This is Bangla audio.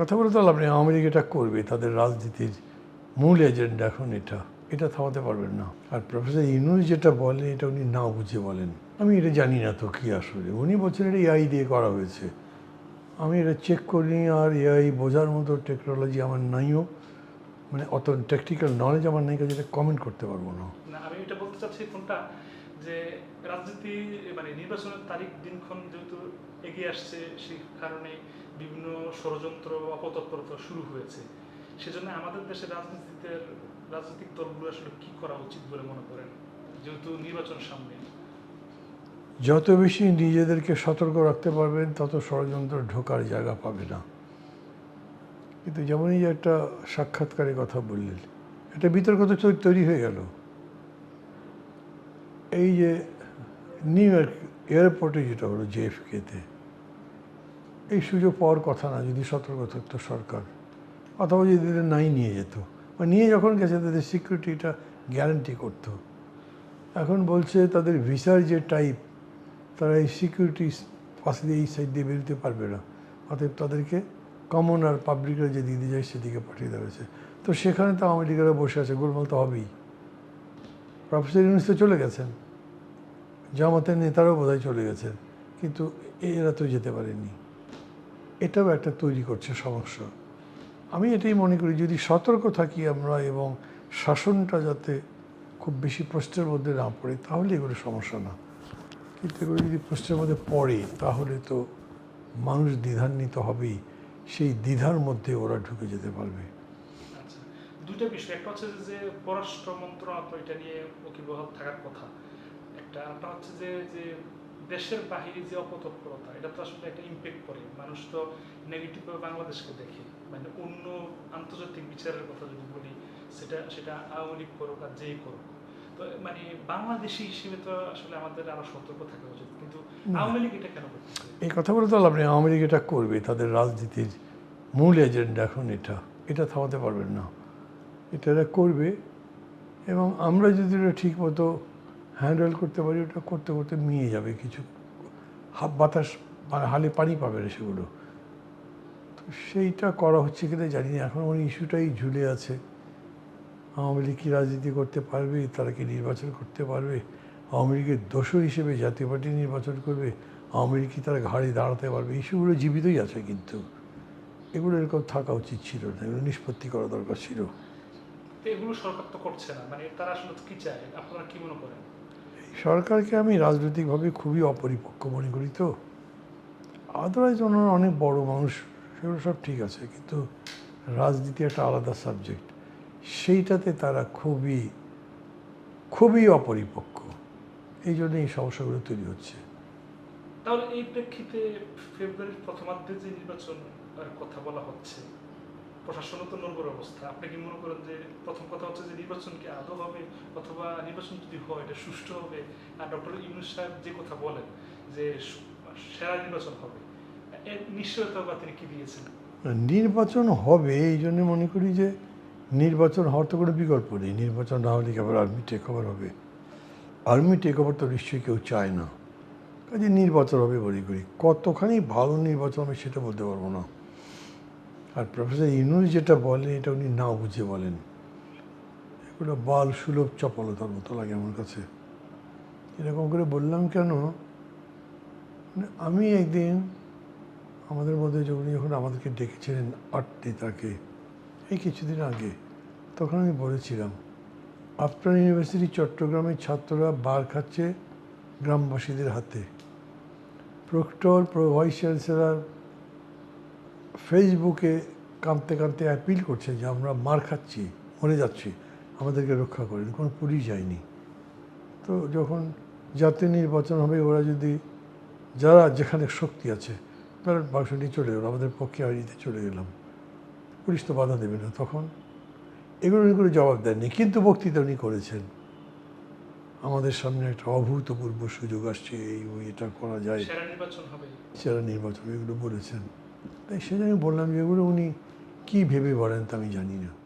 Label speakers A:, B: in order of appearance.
A: কথা বলে তো লাভ নেই, আওয়ামী লীগ এটা করবে, তাদের রাজনীতির মূল এজেন্ডা এখন এটা। এটা থামাতে পারবেন না। আর প্রফেসর ইনুস যেটা বলেন এটা উনি না বুঝে বলেন। আমি এটা জানি না তো কি আসলে। উনি বলছেন এটা এআই দিয়ে করা হয়েছে। আমি এটা চেক করিনি আর এআই বোঝার মতো টেকনোলজি আমার নাইও। মানে অত টেকনিক্যাল নলেজ আমার নেই, কাজে কমেন্ট করতে পারব না।
B: আমি এটা বলতে চাচ্ছি কোনটা? যে রাজনীতি মানে নির্বাচনের তারিখ, দিনক্ষণ যেহেতু এগিয়ে আসছে, সেই কারণে বিভিন্ন ষড়যন্ত্র অপতৎপরতা শুরু হয়েছে। সেজন্য আমাদের দেশের রাজনীতিতে রাজনৈতিক দলগুলো আসলে কি করা উচিত বলে মনে করেন? যেহেতু নির্বাচন সামনে।
A: যত বেশি নিজেদেরকে সতর্ক রাখতে পারবেন, তত ষড়যন্ত্র ঢোকার জায়গা পাবে না। কিন্তু যেমনই যে একটা সাক্ষাৎকারে কথা বললেন, একটা বিতর্ক তো তৈরি হয়ে গেল। এই যে নিউ ইয়র্ক এয়ারপোর্টে যেটা হলো জেএফকেতে এই সুযোগ পাওয়ার কথা না, যদি সতর্ক থাকতো সরকার। অথবা যদি এদের নাই নিয়ে যেত। বা নিয়ে যখন গেছে, তাদের সিকিউরিটিটা গ্যারান্টি করতো। এখন বলছে, তাদের ভিসার যে টাইপ, তারা এই সিকিউরিটি পাশে দিয়ে এই সাইড দিয়ে বেরোতে পারবে না। অতএব তাদেরকে কমন আর পাবলিকরা যে দিতে যায়, সেদিকে পাঠিয়ে দেওয়া হয়েছে। তো সেখানে তো লীগেরা বসে আছে, গোলমাল তো হবেই। প্রফেসর ইউনিস তো চলে গেছেন। জামাতের নেতারাও বোধহয় চলে গেছেন। কিন্তু এরা তো যেতে পারেনি। এটাও একটা তৈরি করছে সমস্যা। আমি এটাই মনে করি, যদি সতর্ক থাকি আমরা এবং শাসনটা যাতে খুব বেশি প্রশ্নের মধ্যে না পড়ে, তাহলে এগুলো সমস্যা না। কিন্তু এগুলো যদি প্রশ্নের মধ্যে পড়ে, তাহলে তো মানুষ দ্বিধান্বিত হবেই। সেই দ্বিধার মধ্যে ওরা ঢুকে যেতে পারবে।
B: আচ্ছা দুইটা বিষয়। একটা হচ্ছে যে পররাষ্ট্র মন্ত্রণালয় এটা নিয়ে থাকার কথা। একটা হচ্ছে যে দেশের বাহিরে যে অপতৎপরতা এটা তো আসলে একটা ইম্প্যাক্ট করে। মানুষ তো নেগেটিভভাবে বাংলাদেশকে দেখে। মানে অন্য আন্তর্জাতিক বিচারের কথা যদি বলি সেটা সেটা আওয়ামী লীগ করুক আর যেই করুক। তো মানে বাংলাদেশি হিসেবে তো আসলে আমাদের আরও সতর্ক থাকা উচিত। কিন্তু আওয়ামী লীগ এটা কেন করতেছে?
A: এই কথা বলে তো লাভ নেই। আওয়ামী লীগ এটা করবে। তাদের রাজনীতির মূল এজেন্ডা এখন এটা। এটা থামাতে পারবেন না। এটা করবে এবং আমরা যদি এটা ঠিক মতো হ্যান্ডেল করতে পারি, ওটা করতে করতে মিয়ে যাবে কিছু। হাফ বাতাস হালে পানি পাবে না সেগুলো। তো সেইটা করা হচ্ছে কিনা জানি না। এখন ওই ইস্যুটাই ঝুলে আছে। আওয়ামী লীগ কি রাজনীতি করতে পারবে? তারা কি নির্বাচন করতে পারবে? আওয়ামী লীগের দোষর হিসেবে জাতীয় পার্টি নির্বাচন করবে? আওয়ামী লীগ কি তারা ঘাড়ে দাঁড়াতে পারবে? ইস্যুগুলো জীবিতই আছে কিন্তু। এগুলো এরকম থাকা উচিত ছিল না। এগুলো নিষ্পত্তি করা দরকার ছিল।
B: এগুলো সরকার তো করছে না। মানে তারা আসলে কি চায়? আপনারা কি মনে করেন?
A: সরকারকে আমি রাজনৈতিকভাবে খুবই অপরিপক্ক মনে করি তো। আদারওয়াইজ ওনারা অনেক বড় মানুষ, সেগুলো সব ঠিক আছে, কিন্তু রাজনীতি একটা আলাদা সাবজেক্ট সেইটাতে তারা খুবই খুবই অপরিপক্ক। এই জন্য এই সমস্যাগুলো তৈরি হচ্ছে।
B: তাহলে এই প্রেক্ষিতে ফেব্রুয়ারির প্রথমার্ধে যে নির্বাচন কথা বলা হচ্ছে প্রশাসনও নড়বড় অবস্থা। আপনি কি মনে করেন যে প্রথম কথা হচ্ছে যে নির্বাচন কি আদৌ হবে অথবা নির্বাচন যদি হয়, এটা সুষ্ঠু হবে? আর ডক্টর ইউনুস সাহেব যে কথা বলেন যে সেরা নির্বাচন হবে নিশ্চয়তা বা তিনি কি দিয়েছেন?
A: নির্বাচন হবে, এই জন্য মনে করি যে নির্বাচন হওয়ার তো কোনো বিকল্প নেই। নির্বাচন না হলে আবার আর্মি টেক ওভার হবে? আর্মি টেক ওভার তো নিশ্চয়ই কেউ চায় না। কাজে নির্বাচন হবে বলি করি। কতখানি ভালো নির্বাচন হবে সেটা বলতে পারব না। আর প্রফেসর ইউনুস যেটা বলেন এটা উনি না বুঝে বলেন। এগুলো বাল, সুলভ, চপলতার মতো লাগে আমার কাছে। এরকম করে বললাম কেন? মানে আমি একদিন আমাদের মধ্যে যখন যখন আমাদেরকে ডেকেছিলেন আট নেতাকে এই কিছুদিন আগে, তখন আমি বলেছিলাম, আফটার ইউনিভার্সিটি চট্টগ্রামের ছাত্ররা বার খাচ্ছে গ্রামবাসীদের হাতে। প্রক্টর ভাইস চ্যান্সেলার ফেসবুকে কাঁদতে কাঁদতে অ্যাপিল করছে যে আমরা মার খাচ্ছি মরে যাচ্ছি আমাদেরকে রক্ষা করেন কোনো পুলিশ যায়নি। তো যখন জাতীয় নির্বাচন হবে ওরা যদি যারা যেখানে শক্তি আছে ব্যালট বাক্স নিয়ে চলে গেলো আমাদের পক্ষে হারিয়ে চলে গেলাম। পুলিশ তো বাধা দেবে না তখন। এগুলো উনি কোনো জবাব দেননি কিন্তু বক্তৃতা উনি করেছেন। আমাদের সামনে একটা অভূতপূর্ব সুযোগ আসছে এই ওই এটা করা যায়। সেরা নির্বাচন এগুলো বলেছেন। তাই সেটা আমি বললাম যে এগুলো উনি কী ভেবে বলেন তা আমি জানি না।